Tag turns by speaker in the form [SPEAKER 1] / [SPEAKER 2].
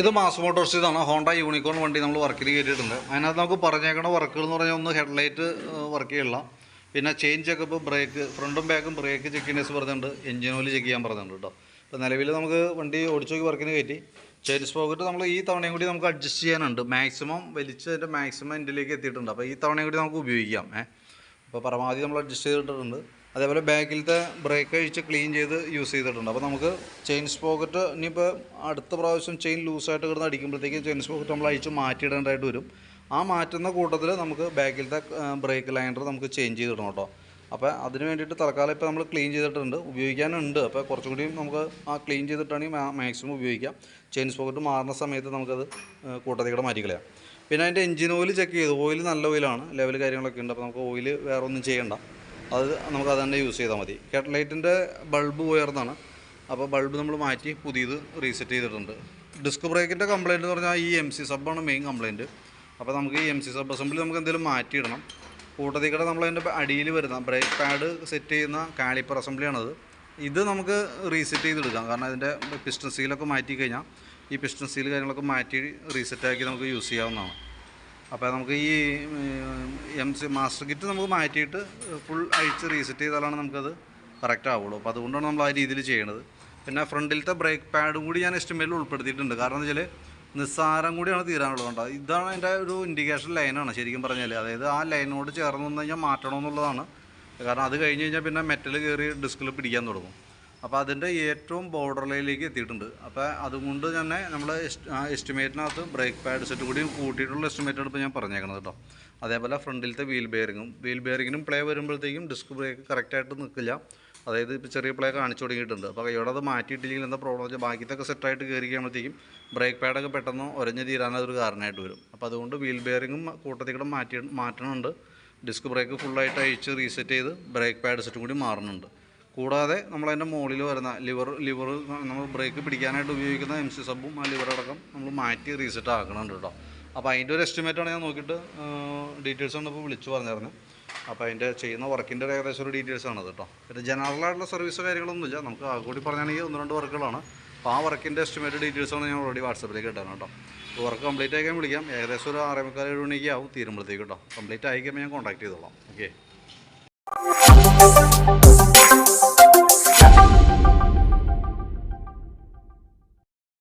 [SPEAKER 1] ഇത് mass motors ഇതാണ്. Honda Unicorn വണ്ടി നമ്മൾ വർക്കിൽ കയറ്റിയിട്ടുണ്ട്. അതിനകത്ത് നമുക്ക് പറഞ്ഞേക്കണ വർക്കുകൾ എന്ന് പറഞ്ഞാൽ ഒന്ന് ഹെഡ്ലൈറ്റ് വർക്ക് ചെയ്യില്ല. പിന്നെ ചെയിൻ ചെക്കപ്പ് ബ്രേക്ക് ഫ്രണ്ടും ബാക്കും ബ്രേക്ക് ചെക്കിനേഴ്സ് പറഞ്ഞിട്ടുണ്ട്. എഞ്ചിൻ ഓയിൽ ചെക്ക് ചെയ്യാൻ പറഞ്ഞിട്ടുണ്ട് കേട്ടോ അപ്പോൾ നിലവിൽ നമുക്ക് വണ്ടി ഓടിച്ചു നോക്കി വർക്കിന് കയറ്റി. ചെയിൻ സ്പോക്കറ്റ് നമ്മൾ ഈ തവണയും കൂടി നമുക്ക് അഡ്ജസ്റ്റ് ചെയ്യാനുണ്ട്. മാക്സിമം വലിച്ചതിന്റെ മാക്സിമം എന്റിലേക്ക് എത്തിയിട്ടുണ്ട്. അപ്പോൾ ഈ തവണയും കൂടി നമുക്ക് ഉപയോഗിക്കാം. ഏഹ് അപ്പോൾ പരമാവധി നമ്മൾ അഡ്ജസ്റ്റ് ചെയ്തിട്ടുണ്ട് അതേപോലെ ബാക്കിലത്തെ ബ്രേക്ക് അഴിച്ച് ക്ലീൻ ചെയ്ത് യൂസ് ചെയ്തിട്ടുണ്ട്. അപ്പോൾ നമുക്ക് ചെയിൻ സ്പോക്കറ്റ് ഇനിയിപ്പോൾ അടുത്ത പ്രാവശ്യം ചെയിൻ ലൂസായിട്ട് കിടന്ന് അടിക്കുമ്പോഴത്തേക്കും ചെയിൻ സ്പോക്കറ്റ് നമ്മൾ അഴിച്ച് മാറ്റിയിടേണ്ടതായിട്ട് വരും. ആ മാറ്റുന്ന കൂട്ടത്തിൽ നമുക്ക് ബാക്കിലത്തെ ബ്രേക്ക് ലൈനർ നമുക്ക് ചേഞ്ച് ചെയ്തിടണം കേട്ടോ. അപ്പോൾ അതിന് വേണ്ടിയിട്ട് തൽക്കാലം ഇപ്പോൾ നമ്മൾ ക്ലീൻ ചെയ്തിട്ടുണ്ട്. ഉപയോഗിക്കാനുണ്ട്. അപ്പോൾ കുറച്ചും കൂടി നമുക്ക് ആ ക്ലീൻ ചെയ്തിട്ടാണെങ്കിൽ മാക്സിമം ഉപയോഗിക്കാം. ചെയിൻ സ്പോക്കറ്റ് മാറുന്ന സമയത്ത് നമുക്കത് കൂട്ടത്തിൽ കൂടെ മാറ്റിക്കളയാം പിന്നെ അതിന്റെ എഞ്ചിൻ ഓയിൽ ചെക്ക് ചെയ്തു. ഓയിൽ നല്ല ഓയിലാണ്. ലെവൽ കാര്യങ്ങളൊക്കെ ഉണ്ട്. അപ്പോൾ നമുക്ക് ഓയിൽ വേറെ ഒന്നും ചെയ്യണ്ട. അത് നമുക്ക് അത് തന്നെ യൂസ് ചെയ്താൽ മതി. ഹെഡ്ലൈറ്റിന്റെ ബൾബ് ഉയർന്നാണ്. അപ്പോൾ ബൾബ് നമ്മൾ മാറ്റി പുതിയത് റീസെറ്റ് ചെയ്തിട്ടുണ്ട്. ഡിസ്ക് ബ്രേക്കിന്റെ കംപ്ലയിന്റ് എന്ന് പറഞ്ഞാൽ ഈ എം സി സബ്ബാണ് മെയിൻ കംപ്ലയിന്റ് അപ്പോൾ നമുക്ക് ഈ എം സി സബ് അസംബ്ലി നമുക്ക് എന്തെങ്കിലും മാറ്റിയിടണം. കൂട്ടത്തിൽ കൂടെ നമ്മൾ അതിന്റെ അടിയിൽ വരുന്ന ബ്രേക്ക് പാഡ് സെറ്റ് ചെയ്യുന്ന കാലിപ്പർ അസംബ്ലിയാണത് ഇത് നമുക്ക് റീസെറ്റ് ചെയ്തെടുക്കാം. കാരണം ഇതിന്റെ പിസ്റ്റൺ സീലൊക്കെ മാറ്റി കഴിഞ്ഞാൽ ഈ പിസ്റ്റൺ സീൽ കാര്യങ്ങളൊക്കെ മാറ്റി റീസെറ്റാക്കി നമുക്ക് യൂസ് ചെയ്യാവുന്നതാണ്. അപ്പോൾ നമുക്ക് ഈ എം സി മാസ്റ്റർ കിറ്റ് നമുക്ക് മാറ്റിയിട്ട് ഫുൾ അഴിച്ച് റീസെറ്റ് ചെയ്താലാണ് നമുക്കത് കറക്റ്റ് ആവുള്ളൂ. അപ്പോൾ അതുകൊണ്ടാണ് നമ്മൾ ആ രീതിയിൽ ചെയ്യണത്. പിന്നെ ഫ്രണ്ടിലത്തെ ബ്രേക്ക് പാഡും കൂടി ഞാൻ എസ്റ്റിമേറ്റിൽ ഉൾപ്പെടുത്തിയിട്ടുണ്ട്. കാരണം എന്ന് വെച്ചാൽ നിസ്സാരം കൂടിയാണ് തീരാനുള്ളത് കേട്ടോ. ഇതാണ് എന്റെ ഒരു ഇൻഡിക്കേഷൻ ലൈനാണ് ശരിക്കും പറഞ്ഞാൽ അതായത് ആ ലൈനോട് ചേർന്ന് വന്നു കഴിഞ്ഞാൽ മാറ്റണമെന്നുള്ളതാണ് കാരണം അത് കഴിഞ്ഞ് കഴിഞ്ഞാൽ പിന്നെ മെറ്റൽ കയറി ഡിസ്കിൽ പിടിക്കാൻ തുടങ്ങും. അപ്പോൾ അതിന്റെ ഏറ്റവും ബോർഡർ ലൈനിലേക്ക് എത്തിയിട്ടുണ്ട്. അപ്പോൾ അതുകൊണ്ട് തന്നെ നമ്മൾ എസ്റ്റിമേറ്റിനകത്ത് ബ്രേക്ക് പാഡ് സെറ്റ് കൂടി കൂട്ടിയിട്ടുള്ള എസ്റ്റിമേറ്റാണ് ഇപ്പോൾ ഞാൻ പറഞ്ഞേക്കണത് കേട്ടോ അതേപോലെ ഫ്രണ്ടിലത്തെ വീൽ ബെയറിങ്ങും വീൽ ബെയറിങ്ങിനും പ്ലേ വരുമ്പോഴത്തേക്കും ഡിസ്ക് ബ്രേക്ക് കറക്റ്റായിട്ട് നിൽക്കില്ല അതായത് ഇപ്പോൾ ചെറിയ പ്ലേ കാണിച്ചു തുടങ്ങിയിട്ടുണ്ട്. അപ്പോൾ കൈയോടെ അത് മാറ്റിയിട്ടില്ലെങ്കിൽ എന്താ പ്രോബ്ലം വെച്ചാൽ ബാക്കിയൊക്കെ സെറ്റായിട്ട് കയറി കഴിയുമ്പോഴത്തേക്കും ബ്രേക്ക് പാഡൊക്കെ പെട്ടെന്ന് ഉരഞ്ഞ് തീരാനൊരു കാരണമായിട്ട് വരും. അപ്പോൾ അതുകൊണ്ട് വീൽ ബെയറിങ്ങും കൂട്ടത്തിൽ കൂടെ മാറ്റി മാറ്റണമുണ്ട് ഡിസ്ക് ബ്രേക്ക് ഫുള്ളായിട്ട് അഴിച്ച് റീസെറ്റ് ചെയ്ത് ബ്രേക്ക് പാഡ് സെറ്റും കൂടി മാറുന്നുണ്ട് കൂടാതെ നമ്മൾ അതിന്റെ മുകളിൽ വരുന്ന ലിവർ ലിവർ നമ്മൾ ബ്രേക്ക് പിടിക്കാനായിട്ട് ഉപയോഗിക്കുന്ന എം സി സബും ആ ലിവർ അടക്കം നമ്മൾ മാറ്റി റീസെറ്റ് ആക്കണുണ്ട് കേട്ടോ. അപ്പോൾ അതിന്റെ ഒരു എസ്റ്റിമേറ്റാണ് ഞാൻ നോക്കിയിട്ട് ഡീറ്റെയിൽസ് ആണ് ഇപ്പോൾ വിളിച്ചു പറഞ്ഞിരുന്നത് അപ്പോൾ അതിന്റെ ചെയ്യുന്ന വർക്കിന്റെ ഒരു ഏകദേശം ഒരു ഡീറ്റെയിൽസ് ആണ് കേട്ടോ. പിന്നെ ജനറൽ ആയിട്ടുള്ള സർവീസോ കാര്യങ്ങളൊന്നുമില്ല നമുക്ക് ആ കൂടി പറഞ്ഞാണെങ്കിൽ ഒന്ന് രണ്ട് വർക്കുകളാണ് അപ്പോൾ ആ വർക്കിന്റെ എസ്റ്റിമേറ്റ് ഡീറ്റെയിൽസാണ് ഞാൻ ഓൾറെഡി വാട്സപ്പിലേക്ക് ഇട്ടാണ് കേട്ടോ. വർക്ക് കംപ്ലീറ്റ് ആയിക്കാൻ വിളിക്കാം. ഏകദേശം ഒരു ആറേ മുക്കാൽ ഏഴ് മണിക്ക് ആവും തീരുമ്പോഴത്തേക്ക് കേട്ടോ. കംപ്ലീറ്റ് ആയിക്കുമ്പോൾ ഞാൻ കോൺടാക്ട് ചെയ്തോളാം. Okay Música